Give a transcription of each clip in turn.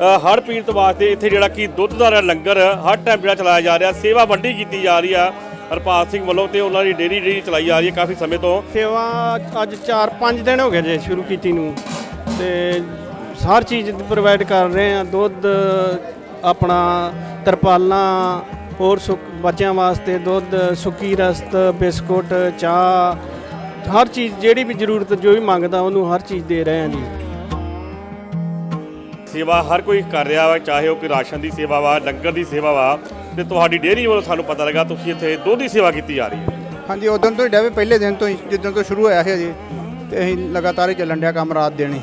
ਹੜ ਪੀੜਤ ਵਾਸਤੇ ਇੱਥੇ ਜਿਹੜਾ ਕਿ ਦੁੱਧ ਦਾ ਲੰਗਰ ਹਰ ਟਾਈਮ ਜਿਹੜਾ ਚਲਾਇਆ ਜਾ ਰਿਹਾ, ਸੇਵਾ ਵੱਡੀ ਕੀਤੀ ਜਾ ਰਹੀ ਆ ਹਰਪਾਲ ਸਿੰਘ ਵੱਲੋਂ ਤੇ ਉਹਨਾਂ ਦੀ ਡੇਰੀ ਜਿਹੜੀ ਚਲਾਈ ਜਾ ਰਹੀ ਹੈ ਕਾਫੀ ਸਮੇਂ ਤੋਂ। ਸੇਵਾ ਅੱਜ 4-5 ਦਿਨ ਹੋ ਗਏ ਜੇ ਸ਼ੁਰੂ ਕੀਤੀ ਨੂੰ ਤੇ ਹਰ ਚੀਜ਼ ਪ੍ਰੋਵਾਈਡ ਕਰ ਰਹੇ ਆ, ਦੁੱਧ, ਆਪਣਾ ਤਰਪਾਲਾਂ, ਹੋਰ ਸੁੱਕ ਬੱਚਿਆਂ ਵਾਸਤੇ ਦੁੱਧ, ਸੁੱਕੀ ਰਸਤ, ਬਿਸਕੁਟ, ਚਾਹ, ਹਰ ਚੀਜ਼ ਜਿਹੜੀ ਵੀ ਜ਼ਰੂਰਤ ਜੋ ਵੀ ਮੰਗਦਾ ਉਹਨੂੰ ਹਰ ਚੀਜ਼ ਦੇ ਰਹੇ ਆ ਜੀ। ਸੇਵਾ ਹਰ ਕੋਈ ਕਰ ਰਿਹਾ ਵਾ ਚਾਹੇ ਉਹ ਕੋਈ ਰਾਸ਼ਨ ਦੀ ਸੇਵਾ ਵਾ ਲੰਗਰ ਦੀ ਸੇਵਾ ਵਾ ਤੇ ਤੁਹਾਡੀ ਡੇਰੀ ਵੱਲੋਂ ਸਾਨੂੰ ਪਤਾ ਲੱਗਾ ਤੁਸੀਂ ਇੱਥੇ ਦੁੱਧ ਦੀ ਸੇਵਾ ਕੀਤੀ ਜਾ ਰਹੀ ਹੈ। ਹਾਂਜੀ ਉਦੋਂ ਤੋਂ ਹੀ ਡੈਵੇ ਪਹਿਲੇ ਦਿਨ ਤੋਂ ਹੀ ਜਿੱਦਣ ਤੋਂ ਸ਼ੁਰੂ ਹੋਇਆ ਸੀ ਅਜੇ ਤੇ ਅਸੀਂ ਲਗਾਤਾਰ ਹੀ ਚੱਲਣ ਡਿਆ ਕੰਮ ਰਾਤ ਦੇਣੀ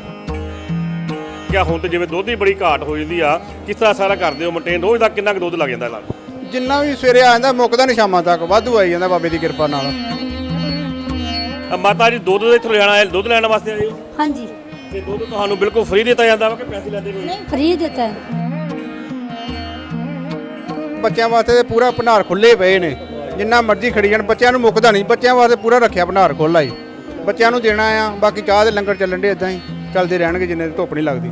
ਕਿਆ ਹੁਣ ਤੇ ਜਿਵੇਂ ਦੁੱਧ ਦੀ ਬੜੀ ਘਾਟ ਹੋ ਜਾਂਦੀ ਆ ਕਿਸ ਤਰ੍ਹਾਂ ਸਾਰਾ ਕਰਦੇ ਹੋ ਮੇਨਟੇਨ ਰੋਜ਼ ਦਾ ਕਿੰਨਾ ਕੁ ਦੁੱਧ ਲੱਗ ਜਾਂਦਾ ਨਾਲ? ਜਿੰਨਾ ਵੀ ਸਵੇਰੇ ਆ ਜਾਂਦਾ ਮੁੱਕਦਾ ਨਹੀਂ ਸ਼ਾਮਾਂ ਤੱਕ ਵਾਧੂ ਆਈ ਜਾਂਦਾ ਬਾਬੇ ਦੀ ਕਿਰਪਾ ਨਾਲ। ਅ, ਮਾਤਾ ਜੀ ਦੁੱਧ ਦੇ ਇੱਥੋਂ ਲੈਣਾ ਹੈ ਦੁੱਧ ਲੈਣ ਵਾਸਤੇ ਆਏ ਹੋ? ਹਾਂਜੀ। ਤੇ ਦੁੱਧ ਤੁਹਾਨੂੰ ਬਿਲਕੁਲ ਫ੍ਰੀ ਦਿੱਤਾ ਜਾਂਦਾ ਵਾ ਕਿ ਪੈਸੇ ਲੈਂਦੇ ਕੋਈ ਨਹੀਂ ਫ੍ਰੀ ਦਿੱਤਾ ਹੈ। ਬੱਚਿਆਂ ਵਾਸਤੇ ਤੇ ਪੂਰਾ ਭੰਡਾਰ ਖੁੱਲੇ ਪਏ ਨੇ। ਜਿੰਨਾ ਮਰਜ਼ੀ ਖੜੀ ਜਾਣ ਬੱਚਿਆਂ ਨੂੰ ਮੁੱਕਦਾ ਨਹੀਂ। ਬੱਚਿਆਂ ਵਾਸਤੇ ਪੂਰਾ ਰੱਖਿਆ ਭੰਡਾਰ ਖੁੱਲਾ ਹੀ। ਬੱਚਿਆਂ ਨੂੰ ਦੇਣਾ ਆ ਬਾਕੀ ਚਾਹ ਦੇ ਲੰਗਰ ਚੱਲਣ ਦੇ ਇਦਾਂ ਹੀ। ਚੱਲਦੇ ਰਹਿਣਗੇ ਜਿੰਨੇ ਤੱਕ ਧੁੱਪ ਨਹੀਂ ਲੱਗਦੀ।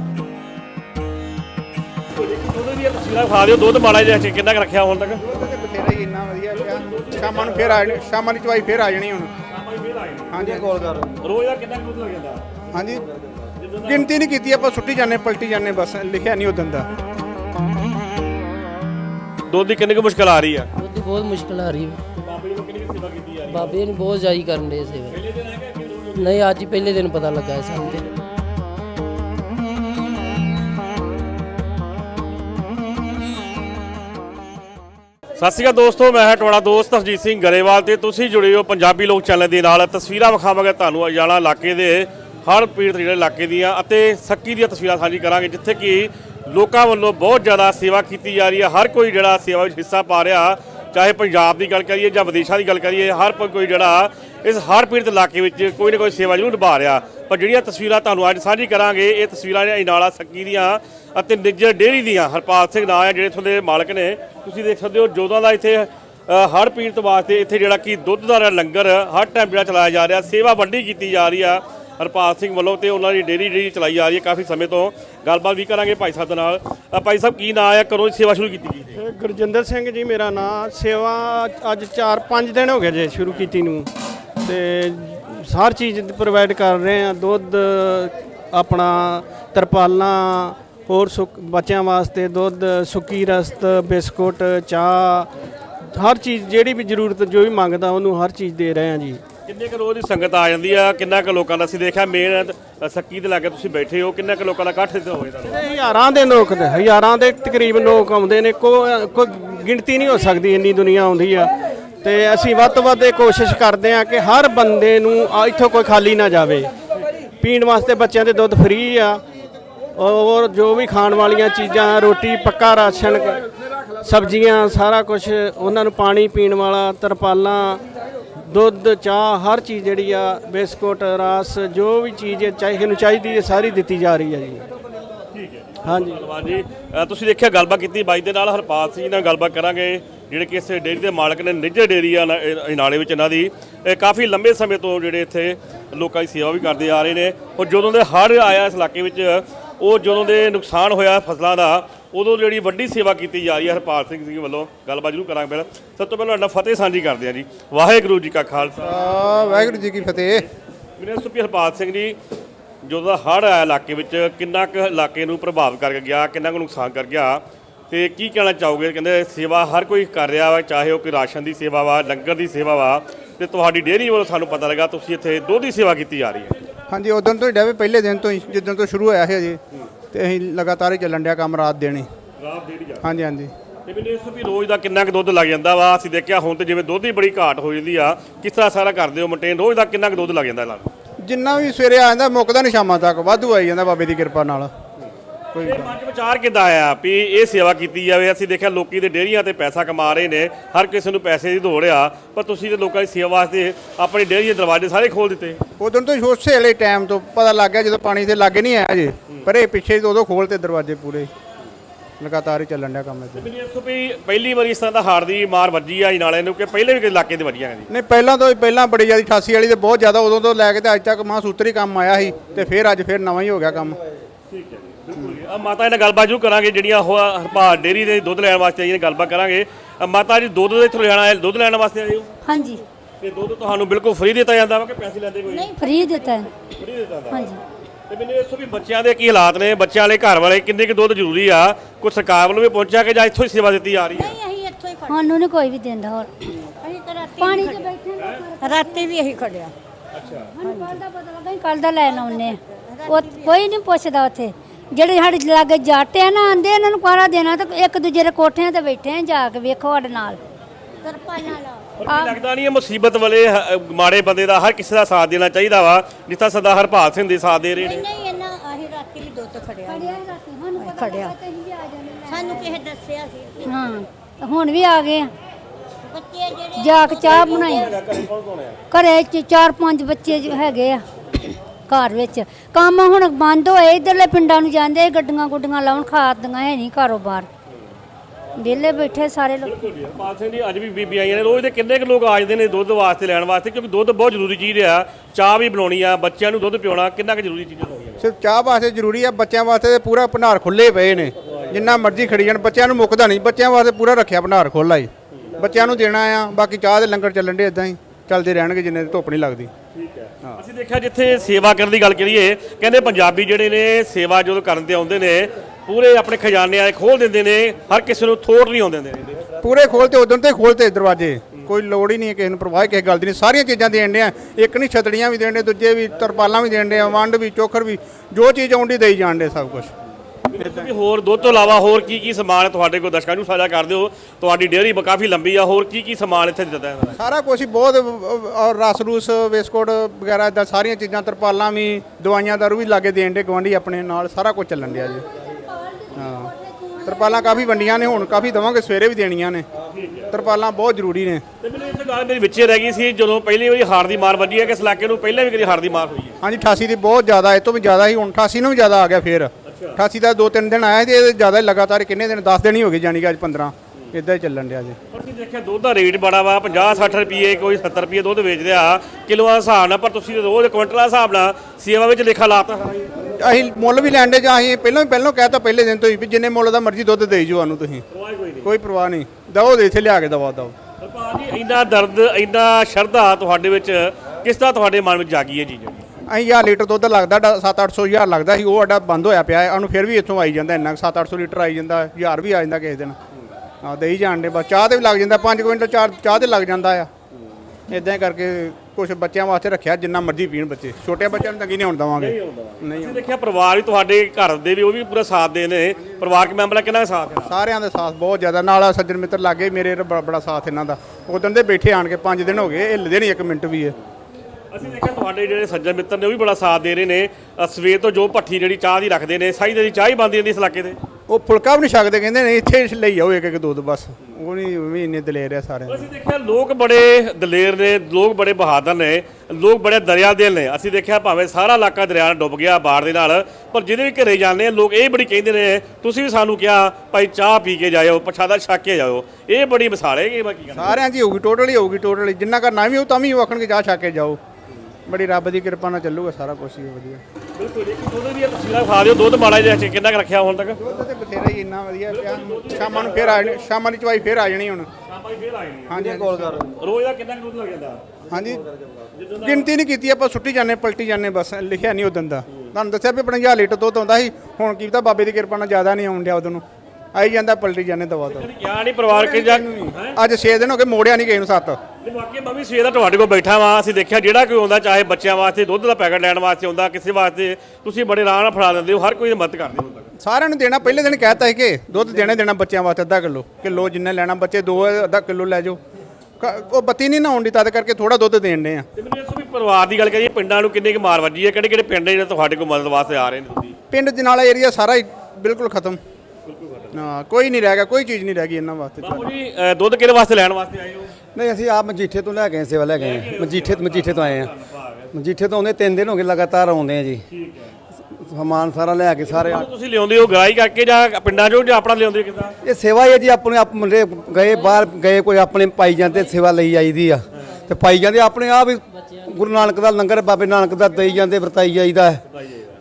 ਦੁੱਧ ਦੀਆਂ ਤਸਵੀਰਾਂ ਖਾ ਦਿਓ। ਦੁੱਧ ਮਾੜਾ ਜਿਹਾ ਕਿੰਨਾ ਕੁ ਰੱਖਿਆ ਹੁਣ ਤੱਕ? ਬਥੇਰਾ ਹੀ ਇੰਨਾ ਵਧੀਆ ਪਿਆ। ਸ਼ਾਮਾਂ ਨੂੰ ਫੇਰ ਆ ਜਾਣੀ ਸ਼ਾਮਾਂ ਦੀ ਚਵਾਈ ਫੇਰ ਆ ਜਾਣੀ ਹੁਣ। ਹਾਂਜੀ ਕੋਲ ਕਰ ਰੋਜ਼ ਦਾ ਕਿੰਨਾ ਕੁ ਦੁੱਧ ਲੱਗ ਜਾਂਦਾ? ਹਾਂਜੀ। ਗਿਣਤੀ ਨਹੀਂ ਕੀਤੀ ਆਪਾਂ ਸੁੱਟੀ ਜਾਂਦੇ ਪਲਟੀ ਜਾਂਦੇ ਬਸ ਲਿਖਿਆ ਨਹੀਂ ਉਦੋਂ ਦਾ। ਦੁੱਧ ਦੀ ਕਿੰਨੀ ਕੁ ਮੁਸ਼ਕਲ ਆ ਰਹੀ ਆ? ਦੁੱਧ ਦੀ ਬਹੁਤ ਮੁਸ਼ਕਲ ਆ ਰਹੀ ਹੈ ਬਾਬੇ ਨੂੰ ਕਿੰਨੀ ਕੁ ਸੇਵਾ ਕੀਤੀ ਜਾ ਰਹੀ ਬਾਬੇ ਨੇ ਬਹੁਤ ਜਾਈ ਕਰਨ ਦੇ ਸੇਵਾ। ਨਹੀਂ ਅੱਜ ਹੀ ਪਹਿਲੇ ਦਿਨ ਪਤਾ ਲੱਗਾ ਹੈ ਸਾਨੂੰ ਤੇ। ਸਤਿ ਸ਼੍ਰੀ ਅਕਾਲ ਦੋਸਤੋ ਮੈਂ ਹਾਂ ਤੁਹਾਡਾ ਦੋਸਤ ਹਰਜੀਤ ਸਿੰਘ ਗਰੇਵਾਲ ਤੇ ਤੁਸੀਂ ਜੁੜੇ ਹੋ ਪੰਜਾਬੀ ਲੋਕ ਚੈਨਲ ਦੇ ਨਾਲ। ਤਸਵੀਰਾਂ ਵਿਖਾਵਾਂਗੇ ਤੁਹਾਨੂੰ ਅਜਾਲਾ ਇਲਾਕੇ ਦੇ ਹੜ੍ਹ ਪੀੜਤ ਜਿਹੜੇ ਇਲਾਕੇ ਦੀਆਂ ਅਤੇ ਸੱਕੀ ਦੀਆਂ ਤਸਵੀਰਾਂ ਸਾਂਝੀ ਕਰਾਂਗੇ, ਜਿੱਥੇ ਕਿ ਲੋਕਾਂ ਵੱਲੋਂ ਬਹੁਤ ਜ਼ਿਆਦਾ ਸੇਵਾ ਕੀਤੀ ਜਾ ਰਹੀ ਹੈ। ਹਰ ਕੋਈ ਜਿਹੜਾ ਸੇਵਾ ਵਿੱਚ ਹਿੱਸਾ ਪਾ ਰਿਹਾ, ਚਾਹੇ ਪੰਜਾਬ ਦੀ ਗੱਲ ਕਰੀਏ ਜਾਂ ਵਿਦੇਸ਼ਾਂ ਦੀ ਗੱਲ ਕਰੀਏ, ਹਰ ਕੋਈ ਕੋਈ ਜਿਹੜਾ ਇਸ ਹਰ ਪੀੜਤ ਇਲਾਕੇ ਵਿੱਚ ਕੋਈ ਨਾ ਕੋਈ ਸੇਵਾ ਜ਼ਰੂਰ ਨਿਭਾ ਰਿਹਾ। ਪਰ ਜਿਹੜੀਆਂ ਤਸਵੀਰਾਂ ਤੁਹਾਨੂੰ ਅੱਜ ਸਾਂਝੀ ਕਰਾਂਗੇ, ਇਹ ਤਸਵੀਰਾਂ ਨੇ ਇਨਾਲਾ ਸੱਕੀ ਦੀਆਂ ਅਤੇ ਨਿੱਜਰ ਡੇਅਰੀ ਦੀਆਂ, ਹਰਪਾਲ ਸਿੰਘ ਨਾਂ ਹੈ, ਜਿਹੜੇ ਇੱਥੋਂ ਦੇ ਮਾਲਕ ਨੇ। ਤੁਸੀਂ ਦੇਖ ਸਕਦੇ ਹੋ ਜੋਦਾਂ ਦਾ ਇੱਥੇ ਹਰ ਪੀੜਤ ਵਾਸਤੇ ਇੱਥੇ ਜਿਹੜਾ ਕਿ ਦੁੱਧ ਦਾ ਲੰਗਰ ਹਰ ਟਾਈਮ ਜਿਹੜਾ ਚਲਾਇਆ ਜਾ ਰਿਹਾ, ਸੇਵਾ ਵੱਡੀ ਕੀਤੀ ਜਾ ਰਹੀ ਆ। ਹਰਪਾਲ ਸਿੰਘ ਵੱਲੋਂ ਤੇ ਉਹਨਾਂ ਦੀ ਡੇਰੀ ਜਿਹੜੀ ਚਲਾਈ ਜਾ ਰਹੀ ਹੈ ਕਾਫੀ ਸਮੇਂ ਤੋਂ। ਗੱਲਬਾਤ ਵੀ ਕਰਾਂਗੇ ਭਾਈ ਸਾਹਿਬ ਦੇ ਨਾਲ। ਅ, ਭਾਈ ਸਾਹਿਬ ਕੀ ਨਾਂ ਆ ਕਰੋ ਦੀ ਸੇਵਾ ਸ਼ੁਰੂ ਕੀਤੀ ਜੀ ਇਹ ਗੁਰਜਿੰਦਰ ਸਿੰਘ ਜੀ ਮੇਰਾ ਨਾਮ ਸੇਵਾ ਅੱਜ 4-5 ਦਿਨ ਹੋ ਗਏ ਜੇ ਸ਼ੁਰੂ ਕੀਤੀ ਨੂੰ। ਤੇ ਹਰ ਚੀਜ਼ ਪ੍ਰੋਵਾਈਡ ਕਰ ਰਹੇ ਆ ਦੁੱਧ ਆਪਣਾ ਤਰਪਾਲਾਂ ਹੋਰ ਸੁੱਕ ਬੱਚਿਆਂ ਵਾਸਤੇ ਦੁੱਧ ਸੁੱਕੀ ਰਸਤ ਬਿਸਕੁਟ ਚਾਹ ਹਰ ਚੀਜ਼ ਜਿਹੜੀ ਵੀ ਜ਼ਰੂਰਤ ਜੋ ਵੀ ਮੰਗਦਾ ਉਹਨੂੰ ਹਰ ਚੀਜ਼ ਦੇ ਰਹੇ ਆ ਜੀ। ਕਿੰਨੇ ਕੁ ਰੋਜ਼ ਦੀ ਸੰਗਤ ਆ ਜਾਂਦੀ ਆ? ਕਿੰਨਾ ਕੁ ਲੋਕਾਂ ਦਾ? ਅਸੀਂ ਦੇਖਿਆ ਮੇਨ ਸੱਕੀ ਦੇ ਲਾਗੇ ਤੁਸੀਂ ਬੈਠੇ ਹੋ। ਕਿੰਨਾ ਕੁ ਲੋਕਾਂ ਦਾ ਇਕੱਠ ਇੱਥੇ ਹੋਏ ਤੁਹਾਨੂੰ? ਹਜ਼ਾਰਾਂ ਦੇ ਲੋਕ ਨੇ ਹਜ਼ਾਰਾਂ ਦੇ ਤਕਰੀਬਨ ਲੋਕ ਆਉਂਦੇ ਨੇ। ਕੋਈ ਕੋਈ ਗਿਣਤੀ ਨਹੀਂ ਹੋ ਸਕਦੀ, ਇੰਨੀ ਦੁਨੀਆ ਆਉਂਦੀ ਆ। ਤੇ ਅਸੀਂ ਵੱਧ ਤੋਂ ਵੱਧ ਇਹ ਕੋਸ਼ਿਸ਼ ਕਰਦੇ ਆ ਕਿ ਹਰ ਬੰਦੇ ਨੂੰ, ਆ, ਇੱਥੋਂ ਕੋਈ ਖਾਲੀ ਨਾ ਜਾਵੇ। ਪੀਣ ਵਾਸਤੇ ਬੱਚਿਆਂ ਦੇ ਦੁੱਧ ਫ੍ਰੀ ਆ। ਔਰ ਜੋ ਵੀ ਖਾਣ ਵਾਲੀਆਂ ਚੀਜ਼ਾਂ, ਰੋਟੀ, ਪੱਕਾ ਰਾਸ਼ਨ, ਸਬਜ਼ੀਆਂ, ਸਾਰਾ ਕੁਝ ਉਹਨਾਂ ਨੂੰ ਪਾਣੀ ਪੀਣ ਵਾਲਾ, ਤਰਪਾਲਾਂ ਦੁੱਧ ਚਾਹ ਹਰ ਚੀਜ਼ ਜਿਹੜੀ ਆ ਬਿਸਕੁਟ ਰਸ ਜੋ ਵੀ ਚੀਜ਼ ਚਾਹੀਦੀ ਨੂੰ ਚਾਹੀਦੀ ਹੈ ਸਾਰੀ ਦਿੱਤੀ ਜਾ ਰਹੀ ਹੈ ਜੀ। ਠੀਕ ਹੈ। ਹਾਂਜੀ। ਧੰਨਵਾਦ ਜੀ। ਅ, ਤੁਸੀਂ ਦੇਖਿਆ ਗੱਲਬਾਤ ਕੀਤੀ ਬਾਈ ਦੇ ਨਾਲ ਹਰਪਾਲ ਸਿੰਘ ਨਾਲ ਗੱਲਬਾਤ ਕਰਾਂਗੇ ਜਿਹੜੇ ਕਿ ਇਸ ਡੇਅਰੀ ਦੇ ਮਾਲਕ ਨੇ ਨਿੱਜਰ ਡੇਅਰੀ ਆ ਨਾ- ਇਹ ਨਾਲੇ ਵਿੱਚ ਇਹਨਾਂ ਦੀ। ਇਹ ਕਾਫੀ ਲੰਬੇ ਸਮੇਂ ਤੋਂ ਜਿਹੜੇ ਇੱਥੇ ਲੋਕਾਂ ਦੀ ਸੇਵਾ ਵੀ ਕਰਦੇ ਆ ਰਹੇ ਨੇ। ਔਰ ਜਦੋਂ ਦੇ ਹੜ੍ਹ ਆਇਆ ਇਸ ਇਲਾਕੇ ਵਿੱਚ ਉਹ ਜਦੋਂ ਦੇ ਨੁਕਸਾਨ ਹੋਇਆ ਫਸਲਾਂ ਦਾ ਉਦੋਂ ਜਿਹੜੀ ਵੱਡੀ ਸੇਵਾ ਕੀਤੀ ਜਾ ਰਹੀ ਹੈ ਹਰਪਾਲ ਸਿੰਘ ਜੀ ਵੱਲੋਂ ਗੱਲਬਾਤ ਜ਼ਰੂਰ ਕਰਾਂਗੇ ਪਹਿਲਾਂ ਸਭ ਤੋਂ ਪਹਿਲਾਂ ਤੁਹਾਡਾ ਫਤਿਹ ਸਾਂਝੀ ਕਰਦੇ ਆ ਜੀ। ਵਾਹਿਗੁਰੂ ਜੀ ਕਾ ਖਾਲਸਾ। ਵਾਹਿਗੁਰੂ ਜੀ ਕੀ ਫਤਿਹ। ਮੇਰੇ ਸੁਪੀ ਹਰਪਾਲ ਸਿੰਘ ਜੀ ਜਦੋਂ ਦਾ ਹੜ੍ਹ ਆਇਆ ਇਲਾਕੇ ਵਿੱਚ ਕਿੰਨਾ ਕੁ ਇਲਾਕੇ ਨੂੰ ਪ੍ਰਭਾਵਿਤ ਕਰਕੇ ਗਿਆ ਕਿੰਨਾ ਕੁ ਨੁਕਸਾਨ ਕਰ ਗਿਆ? ਤੇ ਕੀ ਕਹਿਣਾ ਚਾਹੋਗੇ? ਕਹਿੰਦੇ ਸੇਵਾ ਹਰ ਕੋਈ ਕਰ ਰਿਹਾ ਵਾ ਚਾਹੇ ਉਹ ਕੋਈ ਰਾਸ਼ਨ ਦੀ ਸੇਵਾ ਵਾ ਲੰਗਰ ਦੀ ਸੇਵਾ ਵਾ। ਤੇ ਤੁਹਾਡੀ ਡੇਅਰੀ ਵੱਲੋਂ ਸਾਨੂੰ ਪਤਾ ਲੱਗਾ ਤੁਸੀਂ ਇੱਥੇ ਦੁੱਧ ਦੀ ਸੇਵਾ ਕੀਤੀ ਜਾ ਰਹੀ ਹੈ। ਹਾਂਜੀ ਉਦੋਂ ਤੋਂ ਹੀ ਡੈਵੇ ਪਹਿਲੇ ਦਿਨ ਤੋਂ ਹੀ ਜਿੱਦਣ ਤੋਂ ਸ਼ੁਰੂ ਹੋਇਆ ਸੀ ਅਜੇ। ਤੇ ਅਸੀਂ ਲਗਾਤਾਰ ਹੀ ਚੱਲਣ ਡਿਆ ਕੰਮ ਰਾਤ ਦੇਣੀ ਰਾਤ ਡੇਅਰੀ ਜਾ ਹਾਂਜੀ ਹਾਂਜੀ। ਤੇ ਮੈਨੂੰ ਇਸ ਵੀ ਰੋਜ਼ ਦਾ ਕਿੰਨਾ ਕੁ ਦੁੱਧ ਲੱਗ ਜਾਂਦਾ ਵਾ? ਅਸੀਂ ਦੇਖਿਆ ਹੁਣ ਤੇ ਜਿਵੇਂ ਦੁੱਧ ਦੀ ਬੜੀ ਘਾਟ ਹੋ ਜਾਂਦੀ ਆ ਕਿਸ ਤਰ੍ਹਾਂ ਸਾਰਾ ਕਰਦੇ ਹੋ ਮੇਨਟੇਨ ਰੋਜ਼ ਦਾ ਕਿੰਨਾ ਕੁ ਦੁੱਧ ਲੱਗ ਜਾਂਦਾ ਜਿੰਨਾ ਵੀ ਸਵੇਰੇ ਆ ਜਾਂਦਾ ਮੁੱਕਦਾ ਨਹੀਂ ਸ਼ਾਮਾਂ ਤੱਕ। ਵਾਧੂ ਆਈ ਜਾਂਦਾ ਬਾਬੇ ਦੀ ਕਿਰਪਾ ਨਾਲ। ਕੋਈ ਇਹ ਮਨ ਚ ਵਿਚਾਰ ਕਿੱਦਾਂ ਆਇਆ ਵੀ ਇਹ ਸੇਵਾ ਕੀਤੀ ਜਾਵੇ? ਅਸੀਂ ਦੇਖਿਆ ਲੋਕੀ ਦੇ ਡੇਅਰੀਆਂ ਤੇ ਪੈਸਾ ਕਮਾ ਰਹੇ ਨੇ ਹਰ ਕਿਸੇ ਨੂੰ ਪੈਸੇ ਦੀ ਦੌੜ ਆ ਪਰ ਤੁਸੀਂ ਤੇ ਲੋਕਾਂ ਦੀ ਸੇਵਾ ਵਾਸਤੇ ਆਪਣੀ ਡੇਅਰੀ ਦੇ ਦਰਵਾਜ਼ੇ ਸਾਰੇ ਖੋਲ ਦਿੱਤੇ। ਉਦੋਂ ਤੋਂ ਉਸੇ ਵੇਲੇ ਟਾਈਮ ਤੋਂ ਪਤਾ ਲੱਗ ਗਿਆ ਜਦੋਂ ਪਾਣੀ ਤੇ ਲੱਗੇ ਨਹੀਂ ਆਇਆ ਜੇ ਪਰ ਇਹ ਪਿੱਛੇ ਤੋਂ ਉਦੋਂ ਖੋਲਤੇ ਦਰਵਾਜ਼ੇ ਪੂਰੇ। ਲਗਾਤਾਰ ਹੀ ਚੱਲਣ ਡਿਆ ਕੰਮ ਇੱਥੇ। ਮੈਨੂੰ ਤੋਂ ਵੀ ਪਹਿਲੀ ਵਾਰੀ ਇਸ ਤਰ੍ਹਾਂ ਦਾ ਹਾਰ ਦੀ ਮਾਰ ਵੱਜੀ ਆ ਨਾਲੇ ਨੂੰ ਕਿ ਪਹਿਲੇ ਵੀ ਕਿਸੇ ਇਲਾਕੇ ਦੇ ਵੱਜੀਆਂ ਜੀ ਨਹੀਂ ਪਹਿਲਾਂ ਤੋਂ ਹੀ ਪਹਿਲਾਂ ਬੜੀ ਜ਼ਿਆਦਾ 88 ਵਾਲੀ ਤੇ ਬਹੁਤ ਜ਼ਿਆਦਾ ਉਦੋਂ ਤੋਂ ਲੈ ਕੇ ਤੇ ਅੱਜ ਤੱਕ ਮਾਂ ਸੂਤਰੀ ਕੰਮ ਆਇਆ ਸੀ ਤੇ ਫਿਰ ਅੱਜ ਫਿਰ ਨਵਾਂ ਹੀ ਹੋ ਗਿਆ ਕੰਮ। ਜੀ ਆ ਮਾਤਾ ਇਹਨਾਂ ਗੱਲਬਾਤ ਜੂ ਕਰਾਂਗੇ ਜਿਹੜੀਆਂ ਉਹ ਹਰਪਾਲ ਡੇਰੀ ਦੇ ਦੁੱਧ ਲੈਣ ਵਾਸਤੇ ਆਈਆਂ ਨੇ ਗੱਲਬਾਤ ਕਰਾਂਗੇ। ਅ, ਮਾਤਾ ਜੀ ਦੁੱਧ ਦੇ ਇੱਥੋਂ ਲੈਣਾ ਦੁੱਧ ਲੈਣ ਵਾਸਤੇ ਆਏ ਹੋ? ਹਾਂਜੀ। ਤੇ ਦੁੱਧ ਤੁਹਾਨੂੰ ਬਿਲਕੁਲ ਫ੍ਰੀ ਦਿੱਤਾ ਜਾਂਦਾ ਵਾ ਕਿ ਪੈਸੇ ਲੈਂਦੇ ਕੋਈ? ਨਹੀਂ ਫ੍ਰੀ ਦਿੱਤਾ ਹੈ। ਫ੍ਰੀ ਦਿੱਤਾ ਜਾਂਦਾ। ਹਾਂਜੀ। ਤੇ ਮੈਨੂੰ ਦੱਸੋ ਵੀ ਬੱਚਿਆਂ ਦੇ ਕੀ ਹਾਲਾਤ ਨੇ? ਬੱਚਿਆਂ ਵਾਲੇ ਘਰ ਵਾਲੇ ਕਿੰਨੇ ਕੁ ਦੁੱਧ ਜ਼ਰੂਰੀ ਆ? ਕੋਈ ਸਰਕਾਰ ਵੱਲੋਂ ਵੀ ਪਹੁੰਚਿਆ ਕਿ ਜਾਂ ਇੱਥੋਂ ਹੀ ਸੇਵਾ ਦਿੱਤੀ ਜਾ ਰਹੀ ਹੈ? ਅਸੀਂ ਇੱਥੋਂ ਹੀ ਸਾਨੂੰ ਨਹੀਂ ਕੋਈ ਵੀ ਦਿੰਦਾ ਹੋਰ। ਅਸੀਂ ਤਾਂ ਰਾਤੀ ਪਾਣੀ 'ਚ ਬੈਠੇ ਨੇ। ਰਾਤੀ ਵੀ ਇਹੀ ਖੜਿਆ ਸਾਨੂੰ ਕੱਲ ਦਾ ਪਤਾ ਲੱਗਾ ਕੱਲ ਦਾ ਲੈਣ ਆਉਨੇ ਆ। ਉਹ ਕੋਈ ਨਹੀਂ ਪੁੱਛਦਾ ਉੱਥੇ। ਜਿਹੜੇ ਸਾਡੇ ਲਾਗੇ ਜੱਟ ਆ ਨਾ ਆਂਦੇ ਇਹਨਾਂ ਨੂੰ ਕਾਰਾ ਦੇਣਾ ਤੇ ਇੱਕ ਦੂਜੇ ਦੇ ਕੋਠਿਆਂ ਤੇ ਬੈਠੇ ਆ ਜਾ ਕੇ ਵੇਖੋ ਸਾਡੇ ਨਾਲ। ਤਰਪਾਲਾਂ ਲਾ ਪਰ ਕੀ ਲੱਗਦਾ ਨਹੀਂ ਇਹ ਮੁਸੀਬਤ ਵਾਲੇ ਹ- ਮਾੜੇ ਬੰਦੇ ਦਾ ਹਰ ਕਿਸੇ ਦਾ ਸਾਥ ਦੇਣਾ ਚਾਹੀਦਾ ਵਾ ਜਿਸ ਤਰ੍ਹਾਂ ਸਰਦਾਰ ਹਰਪਾਲ ਸਿੰਘ ਦੇ ਸਾਥ ਦੇ ਰਹੇ ਨੇ। ਨਹੀਂ ਇਹਨਾਂ ਅਸੀਂ ਰਾਤੀ ਵੀ ਦੁੱਧ ਖੜਿਆ ਸਾਨੂੰ ਪਤਾ ਖੜਿਆ। ਲੱਗਾ ਤੇ ਅਸੀਂ ਵੀ ਆ ਜਾਂਦੇ ਸਾਨੂੰ ਕਿਸੇ ਦੱਸਿਆ ਸੀ। ਹਾਂ ਤੇ ਹੁਣ ਵੀ ਆ ਗਏ ਆ। ਬੱਚੇ ਜਿਹੜੇ ਜਾ ਕੇ ਚਾਹ ਬਣਾਈ। ਘਰੇ ਚ ਚਾਰ ਪੰਜ ਬੱਚੇ ਜੋ ਹੈਗੇ ਆ। ਘਰ ਵਿੱਚ। ਕੰਮ ਹੁਣ ਬੰਦ ਹੋਏ ਇਧਰਲੇ ਪਿੰਡਾਂ ਨੂੰ ਜਾਂਦੇ ਗੱਡੀਆਂ ਗੁੱਡੀਆਂ ਲਾਉਣ ਖਾਦੀਆਂ ਹੈ ਨਹੀਂ ਕਾਰੋਬਾਰ। ਵਿਹਲੇ ਬੈਠੇ ਸਾਰੇ ਲੋਕ। ਹਰਪਾਲ ਸਿੰਘ ਜੀ ਅੱਜ ਵੀ ਬੀਬੀ ਆਈਆਂ ਨੇ ਰੋਜ਼ ਦੇ ਕਿੰਨੇ ਕੁ ਲੋਕ ਆ ਜਾਂਦੇ ਨੇ ਦੁੱਧ ਵਾਸਤੇ ਲੈਣ ਵਾਸਤੇ ਕਿਉਂਕਿ ਦੁੱਧ ਬਹੁਤ ਜ਼ਰੂਰੀ ਚੀਜ਼ ਆ। ਚਾਹ ਵੀ ਬਣਾਉਣੀ ਆ ਬੱਚਿਆਂ ਨੂੰ ਦੁੱਧ ਪਿਉਣਾ ਕਿੰਨਾ ਕੁ ਜ਼ਰੂਰੀ ਚੀਜ਼ਾਂ ਹੋਈਆਂ ਸਿਰਫ ਚਾਹ ਵਾਸਤੇ ਜ਼ਰੂਰੀ ਆ ਬੱਚਿਆਂ ਵਾਸਤੇ ਤੇ ਪੂਰਾ ਭੰਡਾਰ ਖੁੱਲੇ ਪਏ ਨੇ। ਜਿੰਨਾ ਮਰਜ਼ੀ ਖੜੀ ਜਾਣ ਬੱਚਿਆਂ ਨੂੰ ਮੁੱਕਦਾ ਨਹੀਂ ਬੱਚਿਆਂ ਵਾਸਤੇ ਪੂਰਾ ਰੱਖਿਆ ਭੰਡਾਰ ਖੋਲਾ ਜੀ ਬੱਚਿਆਂ ਨੂੰ ਦੇਣਾ ਆ ਬਾਕੀ ਚਾਹ ਦੇ ਲੰਗਰ ਚੱਲਣ ਦੇ ਇਦਾਂ ਹੀ ਚੱਲਦੇ ਰਹਿਣਗੇ ਜਿੰਨੇ ਧੁੱਪ ਨਹੀਂ ਲੱਗਦੀ। ਅਸੀਂ ਦੇਖਿਆ ਜਿੱਥੇ ਸੇਵਾ ਕਰਨ ਦੀ ਗੱਲ ਕਰੀਏ ਕਹਿੰਦੇ ਪੰਜਾਬੀ ਜਿਹੜੇ ਨੇ ਸੇਵਾ ਜਦੋਂ ਕਰਨ ਤੇ ਆਉਂਦੇ ਨੇ ਪੂਰੇ ਆਪਣੇ ਖਜ਼ਾਨੇ ਆਏ ਖੋਲ ਦਿੰਦੇ ਨੇ ਹਰ ਕਿਸੇ ਨੂੰ ਥੋੜ ਨਹੀਂ ਆਉਂਦੇ ਨੇ। ਪੂਰੇ ਖੋਲਤੇ ਉਦੋਂ ਤੇ ਖੋਲਤੇ ਦਰਵਾਜ਼ੇ। ਕੋਈ ਲੋੜ ਹੀ ਨਹੀਂ ਹੈ ਕਿਸੇ ਨੂੰ ਪ੍ਰਵਾਹ ਕਿਸੇ ਗੱਲ ਦੀ ਨਹੀਂ। ਸਾਰੀਆਂ ਚੀਜ਼ਾਂ ਦੇਣ ਦੇ ਆ ਇੱਕ ਨਹੀਂ ਛਤੜੀਆਂ ਵੀ ਦੇਣ ਦੇ ਦੂਜੇ ਵੀ ਤਰਪਾਲਾਂ ਵੀ ਦੇਣ ਦੇ ਆ ਵੰਡ ਵੀ ਚੋਖਰ ਵੀ ਜੋ ਚੀਜ਼ ਆਉਂਦੀ ਦੇਈ ਜਾਣ ਦੇ ਸਭ ਕੁਝ ਵੀ ਹੋਰ ਦੁੱਧ ਤੋਂ ਇਲਾਵਾ ਹੋਰ ਕੀ ਕੀ ਸਮਾਨ ਹੈ ਤੁਹਾਡੇ ਕੋਲ ਦਰਸ਼ਕਾਂ ਨੂੰ ਸਾਂਝਾ ਕਰ ਦਿਓ? ਤੁਹਾਡੀ ਡੇਅਰੀ ਕਾਫੀ ਲੰਬੀ ਆ ਹੋਰ ਕੀ ਕੀ ਸਮਾਨ ਇੱਥੇ ਦਿੱਤਾ ਹੈ? ਸਾਰਾ ਕੁਝ ਹੀ ਬਹੁਤ ਔਰ ਰਸ ਰੂਸ ਵੇਸਕੋਟ ਵਗੈਰਾ ਇਦਾਂ ਸਾਰੀਆਂ ਚੀਜ਼ਾਂ ਤਰਪਾਲਾਂ ਵੀ ਦਵਾਈਆਂ ਦਾਰੂ ਵੀ ਲਾਗੇ ਦੇਣ ਦੇ ਗਵਾਂਢੀ ਆਪਣੇ ਨਾਲ ਸਾਰਾ ਕੁਝ ਚੱਲਣ ਡਿਆ ਜੀ। ਹਾਂ। ਤਰਪਾਲਾਂ ਕਾਫੀ ਵੰਡੀਆਂ ਨੇ ਹੁਣ ਕਾਫੀ ਦਵਾਂਗੇ ਸਵੇਰੇ ਵੀ ਦੇਣੀਆਂ ਨੇ। ਤਰਪਾਲਾਂ ਬਹੁਤ ਜ਼ਰੂਰੀ ਨੇ। ਤੇ ਮੈਨੂੰ ਇਸ ਗੱਲ ਮੇਰੀ ਵਿੱਚੇ ਰਹਿ ਗਈ ਸੀ ਜਦੋਂ ਪਹਿਲੀ ਵਾਰੀ ਹਾਰ ਦੀ ਮਾਰ ਵੱਜੀ ਹੈ ਕਿ ਇਸ ਇਲਾਕੇ ਨੂੰ ਪਹਿਲਾਂ ਵੀ ਕਦੀ ਹਾਰ ਦੀ ਮਾਰ ਹੋਈ ਹੈ? ਹਾਂਜੀ 88 ਦੀ ਬਹੁਤ ਜ਼ਿਆਦਾ ਇਹ ਤੋਂ ਵੀ ਜ਼ਿਆਦਾ ਹੀ ਹੁਣ 88 ਨੂੰ ਵੀ ਜ਼ਿਆਦਾ ਆ ਗਿਆ ਫੇਰ। 88 ਦਾ ਦੋ ਤਿੰਨ ਦਿਨ ਆਇਆ ਤੇ ਇਹ ਜ਼ਿਆਦਾ ਹੀ ਲਗਾਤਾਰ ਕਿੰਨੇ ਦਿਨ 10 ਦਿਨ ਹੀ ਹੋ ਗਏ ਜਾਨੀ ਕਿ ਅੱਜ 15 ਇਦਾਂ ਹੀ ਚੱਲਣ ਡਿਆ ਜੀ। ਤੁਸੀਂ ਦੇਖਿਆ ਦੁੱਧ ਦਾ ਰੇਟ ਬੜਾ ਵਾ 50 60 ਰੁਪਏ ਕੋਈ 70 ਰੁਪਏ ਦੁੱਧ ਵੇਚਦੇ ਆ ਕਿਲੋਆਂ ਦੇ ਹਿਸਾਬ ਨਾਲ ਪਰ ਤੁਸੀਂ ਰੋਜ਼ ਕੁਇੰਟਲਾਂ ਦੇ ਹਿਸਾਬ ਨਾਲ ਸੇਵਾ ਵਿੱਚ ਲੇਖਾ ਲਾਤਾ। ਹੀ। ਅਸੀਂ ਮੁੱਲ ਵੀ ਲੈਂਦੇ ਜਾਂ ਅਸੀਂ ਪਹਿਲਾਂ ਹੀ ਪਹਿਲਾਂ ਕਹਿਤਾ ਪਹਿਲੇ ਦਿਨ ਤੋਂ ਹੀ ਵੀ ਜਿੰਨੇ ਮੁੱਲ ਦਾ ਮਰਜ਼ੀ ਦੁੱਧ ਦੇਈ ਜੋ ਸਾਨੂੰ ਤੁਸੀਂ। ਕੋਈ ਪਰਵਾਹ ਨਹੀਂ। ਦਵੋ ਦੇ ਇੱਥੇ ਲਿਆ ਕੇ ਦਵਾ ਦਓ। ਹਰਪਾਲ ਜੀ ਇੰਨਾ ਦਰਦ ਇੰਨਾ ਸ਼ਰਧਾ ਤੁਹਾਡੇ ਵਿੱਚ ਕਿਸ ਤਰ੍ਹਾਂ ਤੁਹਾਡੇ ਮਨ ਵਿੱਚ ਜਾਗੀ ਇਹ ਚੀਜ਼? ਅਸੀਂ 1000 ਲੀਟਰ ਦੁੱਧ ਲੱਗਦਾ 7-800 ਹਜ਼ਾਰ ਲੱਗਦਾ ਸੀ ਉਹ ਸਾਡਾ ਬੰਦ ਹੋਇਆ ਪਿਆ ਹੈ। ਉਹਨੂੰ ਫਿਰ ਵੀ ਇੱਥੋਂ ਆਈ ਜਾਂਦਾ ਇੰਨਾ 7-800 ਲੀਟਰ ਆਈ ਜਾਂਦਾ ਹਜ਼ਾਰ ਵੀ ਆ ਜਾਂਦਾ ਕਿਸੇ ਦਿਨ। ਹਾਂ ਦੇਈ ਜਾਣ ਦੇ ਬਸ ਚਾਹ ਤੇ ਵੀ ਲੱਗ ਜਾਂਦਾ 5 ਕੁਇੰਟਲ ਚਾਹ ਚਾਹ ਤੇ ਲੱਗ ਜਾਂਦਾ ਆ। ਇਦਾਂ ਕਰਕੇ ਕੁਝ ਬੱਚਿਆਂ ਵਾਸਤੇ ਰੱਖਿਆ ਜਿੰਨਾ ਮਰਜ਼ੀ ਪੀਣ ਬੱਚੇ। ਛੋਟੇ ਬੱਚਿਆਂ ਨੂੰ ਤੰਗੀ ਨਹੀਂ ਹੋਣ ਦਵਾਂਗੇ। ਨਹੀਂ ਅਸੀਂ ਦੇਖਿਆ ਪਰਿਵਾਰ ਵੀ ਤੁਹਾਡੇ ਘਰ ਦੇ ਵੀ ਉਹ ਵੀ ਪੂਰਾ ਸਾਥ ਦੇ ਨੇ। ਪਰਿਵਾਰਕ ਮੈਂਬਰਾਂ ਕਿੰਨਾ ਕੁ ਸਾਥ ਦੇਣਾ ਸਾਰਿਆਂ ਦੇ ਸਾਥ ਬਹੁਤ ਜ਼ਿਆਦਾ। ਨਾਲ ਆ ਸੱਜਣ ਮਿੱਤਰ ਲੱਗੇ ਮੇਰੇ ਬੜਾ ਸਾਥ ਇਹਨਾਂ ਦਾ। ਉਦੋਂ ਦੇ ਬੈਠੇ ਆਣ ਕੇ 5 ਦਿਨ ਹੋ ਗਏ ਹਿੱਲਦੇ ਨਹੀਂ ਇੱਕ ਮਿੰਟ ਵੀ ਇਹ। ਅਸੀਂ ਦੇਖਿਆ ਤੁਹਾਡੇ ਜਿਹੜੇ ਸੱਜਣ ਮਿੱਤਰ ਨੇ ਉਹ ਵੀ ਬੜਾ ਸਾਥ ਦੇ ਰਹੇ ਨੇ। ਅ, ਸਵੇਰ ਤੋਂ ਜੋ ਭੱਠੀ ਜਿਹੜੀ ਚਾਹ ਦੀ ਰੱਖਦੇ ਨੇ ਸਾਈ ਦੀ ਚਾਹ ਹੀ ਬੰਦੀ ਜਾਂਦੀ ਇਸ ਇਲਾਕੇ ਤੇ? ਉਹ ਫੁਲਕਾ ਵੀ ਨਹੀਂ ਛਕਦੇ ਕਹਿੰਦੇ ਨੇ ਇੱਥੇ ਲਈ ਆਓ ਇੱਕ ਇੱਕ ਦੋ ਦੋ ਬਸ। ਉਹ ਨਹੀਂ ਉਹ ਵੀ ਇੰਨੇ ਦਲੇਰ ਆ ਸਾਰੇ ਅਸੀਂ ਦੇਖਿਆ ਲੋਕ ਬੜੇ ਦਲੇਰ ਨੇ ਲੋਕ ਬੜੇ ਬਹਾਦਰ ਨੇ ਲੋਕ ਬੜੇ ਦਰਿਆ ਦਿਲ ਨੇ। ਅਸੀਂ ਦੇਖਿਆ ਭਾਵੇਂ ਸਾਰਾ ਇਲਾਕਾ ਦਰਿਆ ਨਾਲ ਡੁੱਬ ਗਿਆ ਬਾੜ ਦੇ ਨਾਲ ਪਰ ਜਿਹਦੇ ਵੀ ਘਰੇ ਜਾਂਦੇ ਆ ਲੋਕ ਇਹ ਬੜੀ ਕਹਿੰਦੇ ਨੇ ਤੁਸੀਂ ਵੀ ਸਾਨੂੰ ਕਿਹਾ ਭਾਈ ਚਾਹ ਪੀ ਕੇ ਜਾਇਓ ਪ੍ਰਸ਼ਾਦਾ ਛਕ ਕੇ ਜਾਇਓ। ਇਹ ਬੜੀ ਮਿਸਾਲ ਹੈ ਕਿ ਮੈਂ ਕੀ ਕਰਾਂ? ਸਾਰਿਆਂ ਹੀ ਹੋਊਗੀ ਟੋਟਲ ਹੋਊਗੀ ਟੋਟਲ। ਜਿੰਨਾ ਕਰ ਨਾ ਵੀ ਹੋ ਤਾਂ ਵੀ ਉਹ ਆਖਣਗੇ ਜਾ ਛੱਕ ਕੇ ਜਾਓ। ਬੜੀ ਰੱਬ ਦੀ ਕਿਰਪਾ ਨਾਲ ਚੱਲੂਗਾ ਸਾਰਾ ਕੁਝ ਹੀ ਵਧੀਆ। ਬਿਲਕੁਲ ਜੀ ਦੁੱਧ ਦੀਆਂ ਤਸਵੀਰਾਂ ਖਾ ਦਿਓ ਦੁੱਧ ਮਾੜਾ ਜਿਹਾ ਕਿੰਨਾ ਕੁ ਰੱਖਿਆ ਹੁਣ ਤੱਕ। ਦੁੱਧ ਤੇ ਬਥੇਰਾ ਹੀ ਇੰਨਾ ਵਧੀਆ ਪਿਆ। ਸ਼ਾਮਾਂ ਨੂੰ ਫੇਰ ਆ ਜਾਣੀ ਸ਼ਾਮਾਂ ਦੀ ਚਵਾਈ ਫੇਰ ਆ ਜਾਣੀ ਹੁਣ। ਸ਼ਾਮਾਂ ਫੇਰ ਆਏ ਨੇ ਹਾਂਜੀ ਰੋਜ਼ ਦਾ ਕਿੰਨਾ ਕੁ ਦੁੱਧ ਲੱਗ ਜਾਂਦਾ? ਹਾਂਜੀ। ਗਿਣਤੀ ਨਹੀਂ ਕੀਤੀ ਆਪਾਂ ਸੁੱਟੀ ਜਾਂਦੇ ਪਲਟੀ ਜਾਂਦੇ ਬਸ ਲਿਖਿਆ ਨਹੀਂ ਉਦੋਂ ਦਾ। ਤੁਹਾਨੂੰ ਦੱਸਿਆ ਵੀ ਆਪਣਾ 1000 ਲੀਟਰ ਦੁੱਧ ਆਉਂਦਾ ਸੀ ਹੁਣ ਕੀ ਪਤਾ ਬਾਬੇ ਦੀ ਕਿਰਪਾ ਨਾਲ ਜ਼ਿਆਦਾ ਨਹੀਂ ਆਉਣ ਡਿਆ ਉਦੋਂ ਨੂੰ। ਆਈ ਜਾਂਦਾ ਪਲਟੀ ਜਾਂਦੇ ਦਵਾ ਨਹੀਂ ਪਰਿਵਾਰ ਕੇ ਜਾ ਅੱਜ 6 ਦਿਨ ਹੋ ਗਏ ਮੋੜਿਆ ਨਹੀਂ ਗਏ ਨੂੰ ਸੱਤ। ਨਹੀਂ ਵਾਕਈ ਮੈਂ ਵੀ ਸਵੇਰ ਦਾ ਤੁਹਾਡੇ ਕੋਲ ਬੈਠਾ ਵਾਂ ਅਸੀਂ ਦੇਖਿਆ ਜਿਹੜਾ ਕੋਈ ਆਉਂਦਾ ਚਾਹੇ ਬੱਚਿਆਂ ਵਾਸਤੇ ਦੁੱਧ ਦਾ ਪੈਕਟ ਲੈਣ ਵਾਸਤੇ ਆਉਂਦਾ ਕਿਸੇ ਵਾਸਤੇ ਤੁਸੀਂ ਬੜੇ ਆਰਾਮ ਨਾਲ ਫੜਾ ਦਿੰਦੇ ਹੋ ਹਰ ਕੋਈ ਦੀ ਮਦਦ ਕਰਦੇ ਹੋ ਹੁਣ ਤੱਕ ਸਾਰਿਆਂ ਨੂੰ ਦੇਣਾ ਪਹਿਲੇ ਦਿਨ ਕਹਿਤਾ ਸੀ ਕਿ ਦੁੱਧ ਦੇਣਾ ਹੀ ਦੇਣਾ ਬੱਚਿਆਂ ਵਾਸਤੇ ਅੱਧਾ ਕਿਲੋ ਕਿਲੋ ਜਿੰਨੇ ਲੈਣਾ ਬੱਚੇ ਦੋ ਹੈ, ਅੱਧਾ ਕਿਲੋ ਲੈ ਜਾਓ। ਕ- ਉਹ ਬੱਤੀ ਨਹੀਂ ਨਾ ਆਉਣ ਦੀ ਤਦ ਕਰਕੇ ਥੋੜਾ ਦੁੱਧ ਦੇਣ ਦੇ ਆ। ਤੇ ਮੈਨੂੰ ਇਸ ਵੀ ਪਰਿਵਾਰ ਦੀ ਗੱਲ ਕਰੀਏ ਪਿੰਡਾਂ ਨੂੰ ਕਿੰਨੀ ਕੁ ਮਾਰ ਵੱਜੀ ਹੈ ਕਿਹੜੇ ਕਿਹੜੇ ਪਿੰਡ ਜਿਹੜੇ ਤੁਹਾਡੇ ਕੋਲ ਮਦਦ ਵਾਸਤੇ ਆ ਰਹੇ ਨੇ ਤੁਸੀਂ? ਪਿੰਡ ਜਨਾਲਾ ਏਰੀਆ ਸਾਰਾ ਹੀ ਬਿਲਕੁਲ ਖਤਮ। ਹਾਂ ਕੋਈ ਨਹੀਂ ਰਹਿ ਗਿਆ ਕੋਈ ਚੀਜ਼ ਨਹੀਂ ਰਹਿ ਗਈ ਇਹਨਾਂ ਵਾਸਤੇ। ਬਾਪੂ ਜੀ ਅ, ਦੁੱਧ ਕਿਹਦੇ ਵਾਸਤੇ ਲੈਣ ਵਾਸਤੇ ਆਏ ਹੋ? ਨਹੀਂ ਅਸੀਂ ਆਪ ਮਜੀਠੇ ਤੋਂ ਲੈ ਕੇ ਆਏ, ਸੇਵਾ ਲੈ ਕੇ ਆਏ ਹਾਂ। ਮਜੀਠੇ ਮਜੀਠੇ ਤੋਂ ਆਏ ਆ ਮਜੀਠੇ ਤੋਂ ਆਉਂਦੇ ਤਿੰਨ ਦਿਨ ਹੋ ਗਏ ਲਗਾਤਾਰ ਆਉਂਦੇ ਆ ਜੀ। ਸਮਾਨ ਸਾਰਾ ਲੈ ਕੇ ਸਾਰੇ ਤੁਸੀਂ ਲਿਆਉਂਦੇ ਹੋ ਗਰਾਈ ਕਰਕੇ ਜਾਂ ਪਿੰਡਾਂ ਚੋਂ ਜਾਂ ਆਪਣਾ ਲਿਆਉਂਦੇ ਹੋ ਕਿੱਦਾਂ? ਇਹ ਸੇਵਾ ਹੀ ਹੈ ਜੀ ਆਪਣੇ ਆਪ ਮੁੰਡੇ ਗਏ ਬਾਹਰ ਗਏ ਕੋਈ ਆਪਣੇ ਪਾਈ ਜਾਂਦੇ ਸੇਵਾ ਲਈ ਆਈਦੀ ਆ। ਤੇ ਪਾਈ ਜਾਂਦੇ ਆਪਣੇ ਆਪ ਹੀ ਗੁਰੂ ਨਾਨਕ ਦਾ ਲੰਗਰ ਬਾਬੇ ਨਾਨਕ ਦਾ ਦੇਈ ਜਾਂਦੇ ਵਰਤਾਈ ਜਾਈਦਾ ਹੈ।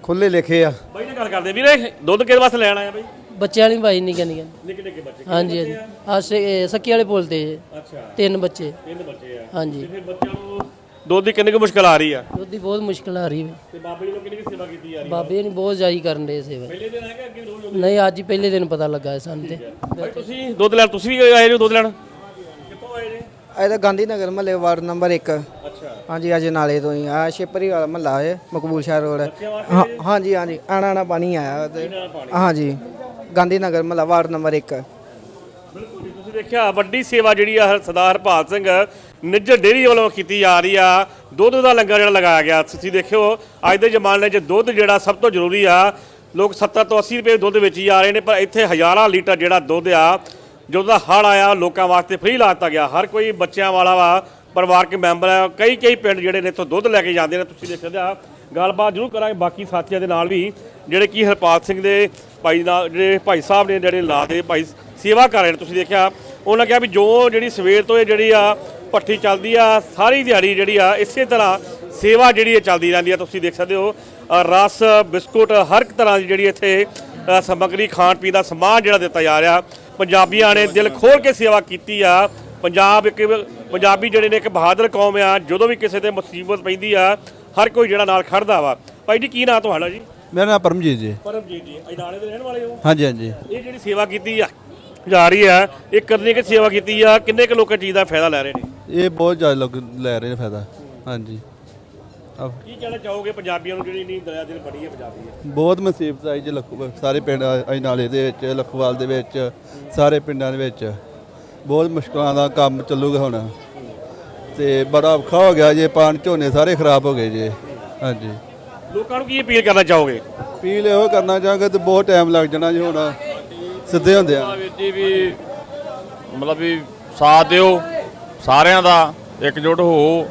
ਖੁੱਲੇ ਲਿਖੇ ਆ। ਬਾਈ ਨੇ ਗੱਲ ਕਰਦੇ ਵੀਰੇ ਦੁੱਧ ਕਿਹਦੇ ਵਾਸਤੇ ਲੈਣ ਆਇਆ ਬਾਈ? ਬੱਚਿਆਂ ਵਾਲੀ ਭਾਈ ਨਿੱਕੇ ਨਿੱਕੇ ਨਿੱਕੇ ਨਿੱਕੇ ਬੱਚੇ ਹਾਂਜੀ ਹਾਂਜੀ। ਆ ਸੱਕੀ ਵਾਲੇ ਪੁੱਲ ਤੇ ਅੱਛਾ। ਤਿੰਨ ਬੱਚੇ। ਤਿੰਨ ਬੱਚੇ ਆ। ਹਾਂਜੀ। ਫਿਰ ਬੱਚਿਆਂ ਨੂੰ ਦੁੱਧ ਦੀ ਕਿੰਨੀ ਕੁ ਮੁਸ਼ਕਲ ਆ ਰਹੀ ਆ? ਦੁੱਧ ਦੀ ਬਹੁਤ ਮੁਸ਼ਕਲ ਆ ਰਹੀ ਹੈ। ਤੇ ਬਾਬੇ ਜੀ ਨੂੰ ਕਿੰਨੀ ਕੁ ਸੇਵਾ ਕੀਤੀ ਜਾ ਰਹੀ ਬਾਬੇ ਨੇ ਬਹੁਤ ਜਾਈ ਕਰਨ ਦੇ ਸੇਵਾ। ਪਹਿਲੇ ਦਿਨ ਹੈਗਾ ਅੱਗੇ ਰੋਜ਼ ਨਹੀਂ ਅੱਜ ਹੀ ਪਹਿਲੇ ਦਿਨ ਪਤਾ ਲੱਗਾ ਹੈ ਸਾਨੂੰ ਤੇ। ਬਾਈ ਤੁਸੀਂ ਦੁੱਧ ਲੈਣ ਤੁਸੀਂ ਵੀ ਆਏ ਹੋ ਦੁੱਧ ਲੈਣ? ਕਿੱਥੋਂ ਆਏ ਨੇ? ਇਹ ਤਾਂ ਗਾਂਧੀ ਨਗਰ ਮਹੱਲੇ ਵਾਰਡ ਨੰਬਰ 1 ਅੱਛਾ। ਹਾਂਜੀ ਅੱਜ ਨਾਲੇ ਤੋਂ ਹੀ ਆ। ਸ਼ਿਪਰੀ ਵਾਲਾ ਮਹੱਲਾ ਹੈ ਮਕਬੂਲ ਸ਼ਾਹ ਰੋਡ। ਹਾਂ ਹਾਂਜੀ ਹਾਂਜੀ। ਆਣਾ ਆਣਾ ਪਾਣੀ ਆਇਆ ਤੇ ਹਾਂਜੀ। ਗਾਂਧੀ ਨਗਰ ਮਹੱਲਾ ਵਾਰਡ ਨੰਬਰ 1 ਬਿਲਕੁਲ ਜੀ, ਤੁਸੀਂ ਦੇਖਿਆ, ਵੱਡੀ ਸੇਵਾ ਜਿਹੜੀ ਆ, ਸਰਦਾਰ ਹਰਪਾਲ ਸਿੰਘ ਨਿੱਜਰ ਡੇਰੀ ਵੱਲੋਂ ਕੀਤੀ ਜਾ ਰਹੀ ਆ। ਦੁੱਧ ਦਾ ਲੰਗਰ ਜਿਹੜਾ ਲਗਾਇਆ ਗਿਆ। ਤੁਸੀਂ ਦੇਖਿਓ, ਅੱਜ ਦੇ ਜ਼ਮਾਨੇ 'ਚ ਦੁੱਧ ਜਿਹੜਾ ਸਭ ਤੋਂ ਜ਼ਰੂਰੀ ਆ। ਲੋਕ 70 ਤੋਂ 80 ਰੁਪਏ ਦੁੱਧ ਵੇਚੀ ਜਾ ਰਹੇ ਨੇ, ਪਰ ਇੱਥੇ ਹਜ਼ਾਰਾਂ ਲੀਟਰ ਜਿਹੜਾ ਦੁੱਧ ਆ, ਜਦੋਂ ਦਾ ਹੜ ਆਇਆ, ਲੋਕਾਂ ਵਾਸਤੇ ਫ੍ਰੀ ਲਾ ਦਿੱਤਾ ਗਿਆ। ਹਰ ਕੋਈ ਬੱਚਿਆਂ ਵਾਲਾ ਵਾ, ਪਰਿਵਾਰਕ ਮੈਂਬਰ ਆ ਕਈ ਕਈ ਪਿੰਡ ਜਿਹੜੇ ਨੇ ਇੱਥੋਂ ਦੁੱਧ ਲੈ ਕੇ ਜਾਂਦੇ ਨੇ। ਤੁਸੀਂ ਦੇਖਦੇ ਆ ਗੱਲਬਾਤ ਜ਼ਰੂਰ ਕਰਾਂਗੇ ਬਾਕੀ ਸਾਥੀਆਂ ਦੇ ਨਾਲ ਵੀ, ਜਿਹੜੇ ਕੀ ਹਰਪਾਲ ਸਿੰਘ ਦੇ ਭਾਈ ਨਾਲ ਜਿਹੜੇ ਭਾਈ ਸਾਹਿਬ ਨੇ ਜਿਹੜੇ ਲਾ ਦੇ ਭਾਈ ਸੇਵਾ ਕਰ ਰਹੇ ਨੇ ਤੁਸੀਂ ਦੇਖਿਆ ਉਹਨਾਂ ਕਿਹਾ ਵੀ ਜੋ ਜਿਹੜੀ ਸਵੇਰ ਤੋਂ ਇਹ ਜਿਹੜੀ ਆ ਭੱਠੀ ਚੱਲਦੀ ਆ ਸਾਰੀ ਦਿਹਾੜੀ ਜਿਹੜੀ ਆ ਇਸੇ ਤਰ੍ਹਾਂ ਸੇਵਾ ਜਿਹੜੀ ਇਹ ਚੱਲਦੀ ਰਹਿੰਦੀ ਆ ਤੁਸੀਂ ਦੇਖ ਸਕਦੇ ਹੋ। ਰਸ ਬਿਸਕੁਟ ਹਰ ਇੱਕ ਤਰ੍ਹਾਂ ਦੀ ਜਿਹੜੀ ਇੱਥੇ ਅ, ਸਮੱਗਰੀ ਖਾਣ ਪੀਣ ਦਾ ਸਮਾਨ ਜਿਹੜਾ ਦਿੱਤਾ ਜਾ ਰਿਹਾ। ਪੰਜਾਬੀਆਂ ਨੇ ਦਿਲ ਖੋਲ ਕੇ ਸੇਵਾ ਕੀਤੀ ਆ। ਪੰਜਾਬ ਇੱਕ ਪੰਜਾਬੀ ਜਿਹੜੇ ਨੇ ਇੱਕ ਬਹਾਦਰ ਕੌਮ ਆ ਜਦੋਂ ਵੀ ਕਿਸੇ ਤੇ ਮੁਸੀਬਤ ਪੈਂਦੀ ਆ ਹਰ ਕੋਈ ਜਿਹੜਾ ਨਾਲ ਖੜਦਾ ਵਾ। ਭਾਈ ਜੀ ਕੀ ਨਾਂ ਤੁਹਾਡਾ ਜੀ? ਮੇਰਾ ਨਾਮ ਪਰਮਜੀਤ ਜੀ। ਪਰਮਜੀਤ ਜੀ ਅਜਨਾਲੇ ਦੇ ਰਹਿਣ ਵਾਲੇ ਹੋ? ਹਾਂਜੀ ਹਾਂਜੀ। ਇਹ ਜਿਹੜੀ ਸੇਵਾ ਕੀਤੀ ਆ ਜਾ ਰਹੀ ਆ ਇਹ ਕਰਨੀ ਕਿ ਸੇਵਾ ਕੀਤੀ ਆ ਕਿੰਨੇ ਕੁ ਲੋਕਾਂ ਚੀਜ਼ ਦਾ ਫਾਇਦਾ ਲੈ ਰਹੇ ਨੇ? ਇਹ ਬਹੁਤ ਜ਼ਿਆਦਾ ਲੋਕ ਲੈ ਰਹੇ ਨੇ ਫਾਇਦਾ ਹਾਂਜੀ। ਅਹ ਕੀ ਕਹਿਣਾ ਚਾਹੋਗੇ ਪੰਜਾਬੀਆਂ ਨੂੰ ਜਿਹੜੀ ਨਹੀਂ ਦਰਿਆ ਦਿਲ ਬੜੀ ਹੈ ਪੰਜਾਬੀ ਹੈ ਬਹੁਤ ਮੁਸੀਬਤ ਆਈ ਜੀ ਲੱਖੂ ਸਾਰੇ ਪਿੰਡ ਅਜ ਨਾਲੇ ਦੇ ਵਿੱਚ ਲਖਵਾਲ ਦੇ ਵਿੱਚ ਸਾਰੇ ਪਿੰਡਾਂ ਦੇ ਵਿੱਚ। ਬਹੁਤ ਮੁਸ਼ਕਲਾਂ ਦਾ ਕੰਮ ਚੱਲੂਗਾ ਹੁਣ। ਤੇ ਬੜਾ ਔਖਾ ਹੋ ਗਿਆ ਜੇ ਪਾਣ ਝੋਨੇ ਸਾਰੇ ਖਰਾਬ ਹੋ ਗਏ ਜੀ। ਹਾਂਜੀ। ਲੋਕਾਂ ਨੂੰ ਕੀ ਅਪੀਲ ਕਰਨਾ ਚਾਹੋਗੇ? ਪੀਲ ਇਹੋ ਕਰਨਾ ਚਾਹਾਂਗੇ ਤੇ ਬਹੁਤ ਟਾਈਮ ਲੱਗ ਜਾਣਾ ਜੀ ਹੁਣ ਸਿੱਧੇ ਹੁੰਦੇ ਆ। ਵੀਰ ਜੀ ਵੀ ਮਤਲਬ ਵੀ ਸਾਥ ਦਿਓ ਸਾਰਿਆਂ ਦਾ ਇਕਜੁੱਟ ਹੋ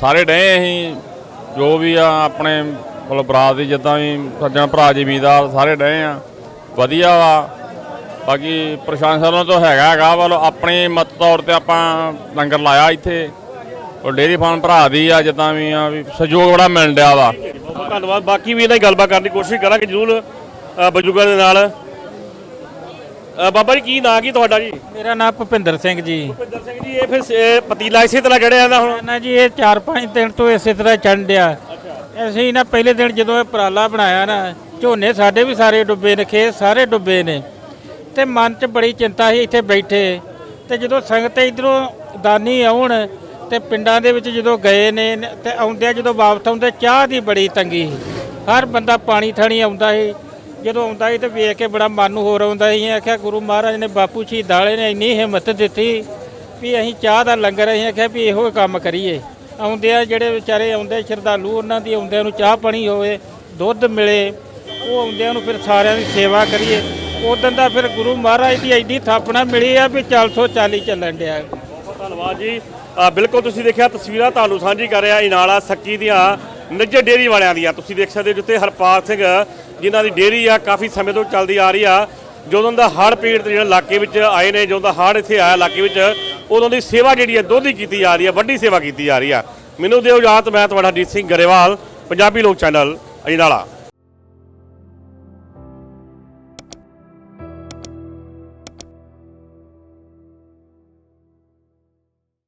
ਸਾਰੇ ਡਏ ਅਸੀਂ ਜੋ ਵੀ ਆ ਆਪਣੇ ਮਤਲਬ ਬਰਾਤ ਦੀ ਜਿੱਦਾਂ ਵੀ ਸੱਜਣ ਭਰਾ ਜ਼ਿਮੀਂਦਾਰ ਸਾਰੇ ਡਏ ਆ। ਵਧੀਆ ਵਾ। ਬਾਕੀ ਪ੍ਰਸ਼ਾਸਨ ਵੱਲੋਂ ਤਾਂ ਹੈਗਾ ਹੈਗਾ ਵੱਲ ਆਪਣੇ ਮਤ ਤੌਰ ਤੇ ਆਪਾਂ ਲੰਗਰ ਲਾਇਆ ਇੱਥੇ। ਉਹ ਡੇਰੀ ਫਾਰਮ ਭਰਾ ਦੀ ਆ ਜਿੱਦਾਂ ਵੀ ਆ ਵੀ ਸਹਿਯੋਗ ਬੜਾ ਮਿਲ ਰਿਹਾ ਵਾ। ਧੰਨਵਾਦ। ਬਾਕੀ ਵੀ ਇਹਨਾਂ ਦੀ ਗੱਲਬਾਤ ਕਰਨ ਦੀ ਕੋਸ਼ਿਸ਼ ਕਰਾਂਗੇ ਜ਼ਰੂਰ ਬਜ਼ੁਰਗਾਂ ਦੇ ਨਾਲ। ਅ, ਬਾਬਾ ਜੀ ਕੀ ਨਾਂ ਕੀ ਤੁਹਾਡਾ ਜੀ? ਮੇਰਾ ਨਾਮ ਭੁਪਿੰਦਰ ਸਿੰਘ ਜੀ। ਭੁਪਿੰਦਰ ਸਿੰਘ ਜੀ ਇਹ ਫਿਰ ਸ- ਇਹ ਪਤੀਲਾ ਇਸੇ ਤਰ੍ਹਾਂ ਜੜਿਆ ਜਾਂਦਾ ਹੁਣ? ਨਾ ਜੀ ਇਹ 4-5 ਦਿਨ ਤੋਂ ਇਸੇ ਤਰ੍ਹਾਂ ਚੰਡਿਆ ਅਸੀਂ ਨਾ ਪਹਿਲੇ ਦਿਨ ਜਦੋਂ ਇਹ ਪਰਾਲਾ ਬਣਾਇਆ ਨਾ ਝੋਨੇ ਸਾਡੇ ਵੀ ਸਾਰੇ ਡੁੱਬੇ ਨੇ ਖੇਤ ਸਾਰੇ ਡੁੱਬੇ ਨੇ। ਤੇ ਮਨ 'ਚ ਬੜੀ ਚਿੰਤਾ ਸੀ ਇੱਥੇ ਬੈਠੇ। ਤੇ ਜਦੋਂ ਸੰਗਤ ਇਧਰੋਂ ਦਾਨੀ ਆਉਣ ਤੇ ਪਿੰਡਾਂ ਦੇ ਵਿੱਚ ਜਦੋਂ ਗਏ ਨੇ ਨ- ਤੇ ਆਉਂਦਿਆਂ ਜਦੋਂ ਵਾਪਸ ਆਉਂਦੇ, ਚਾਹ ਦੀ ਬੜੀ ਤੰਗੀ ਸੀ। ਹਰ ਬੰਦਾ ਪਾਣੀ ਥਾਣੀ ਆਉਂਦਾ ਸੀ। ਜਦੋਂ ਆਉਂਦਾ ਸੀ ਤੇ ਵੇਖ ਕੇ ਬੜਾ ਮਨ ਨੂੰ ਹੋਰ ਆਉਂਦਾ ਸੀ। ਆਖਿਆ, ਗੁਰੂ ਮਹਾਰਾਜ ਨੇ ਬਾਪੂ ਸ਼ਹੀਦ ਵਾਲੇ ਨੇ ਇੰਨੀ ਹਿੰਮਤ ਦਿੱਤੀ ਵੀ ਅਸੀਂ ਚਾਹ ਦਾ ਲੰਗਰ, ਅਸੀਂ ਆਖਿਆ ਵੀ ਇਹੋ ਕੰਮ ਕਰੀਏ। ਆਉਂਦਿਆਂ ਜਿਹੜੇ ਵਿਚਾਰੇ ਆਉਂਦੇ, ਸ਼ਰਧਾਲੂ ਉਹਨਾਂ ਦੀ ਆਉਂਦਿਆਂ ਨੂੰ ਚਾਹ ਪਾਣੀ ਹੋਵੇ, ਦੁੱਧ ਮਿਲੇ, ਉਹ ਆਉਂਦਿਆਂ ਨੂੰ ਫਿਰ ਸਾਰਿਆਂ ਦੀ ਸੇਵਾ ਕਰੀਏ। ਉਦੋਂ ਦਾ ਫਿਰ ਗੁਰੂ ਮਹਾਰਾਜ ਦੀ ਐਡੀ ਥਾਪਣਾ ਮਿਲੀ ਆ ਵੀ 440 ਚੱਲਣ ਡਿਆ। ਧੰਨਵਾਦ ਜੀ। ਬਿਲਕੁਲ ਤੁਸੀਂ ਦੇਖਿਆ, ਤਸਵੀਰਾਂ ਤੁਹਾਨੂੰ ਸਾਂਝੀ ਕਰ ਰਿਹਾ ਇਨਾਲਾ ਸੱਕੀ ਦੀਆਂ ਨਿੱਜਰ ਡੇਰੀ ਵਾਲਿਆਂ ਦੀਆਂ। ਤੁਸੀਂ ਦੇਖ ਸਕਦੇ ਹੋ ਜਿੱਥੇ ਹਰਪਾਲ ਸਿੰਘ, ਜਿਨ੍ਹਾਂ ਦੀ ਡੇਰੀ ਆ, ਕਾਫੀ ਸਮੇਂ ਤੋਂ ਚੱਲਦੀ ਆ ਰਹੀ ਆ। ਜਦੋਂ ਦਾ ਹੜ੍ਹ ਪੀੜਤ ਜਿਹੜੇ ਇਲਾਕੇ ਵਿੱਚ ਆਏ ਨੇ, ਜਦੋਂ ਦਾ ਹੜ੍ਹ ਇੱਥੇ ਆਇਆ ਇਲਾਕੇ ਵਿੱਚ, ਉਦੋਂ ਦੀ ਸੇਵਾ ਜਿਹੜੀ ਹੈ ਦੁੱਧ ਦੀ ਕੀਤੀ ਜਾ ਰਹੀ ਹੈ ਵੱਡੀ ਸੇਵਾ ਕੀਤੀ ਜਾ ਰਹੀ ਆ। ਮੈਨੂੰ ਦਿਓ ਇਜਾਜ਼ਤ, ਮੈਂ ਤੁਹਾਡਾ ਜੀਤ ਸਿੰਘ ਗਰੇਵਾਲ, ਪੰਜਾਬੀ ਲੋਕ ਚੈਨਲ ਅਜਨਾਲਾ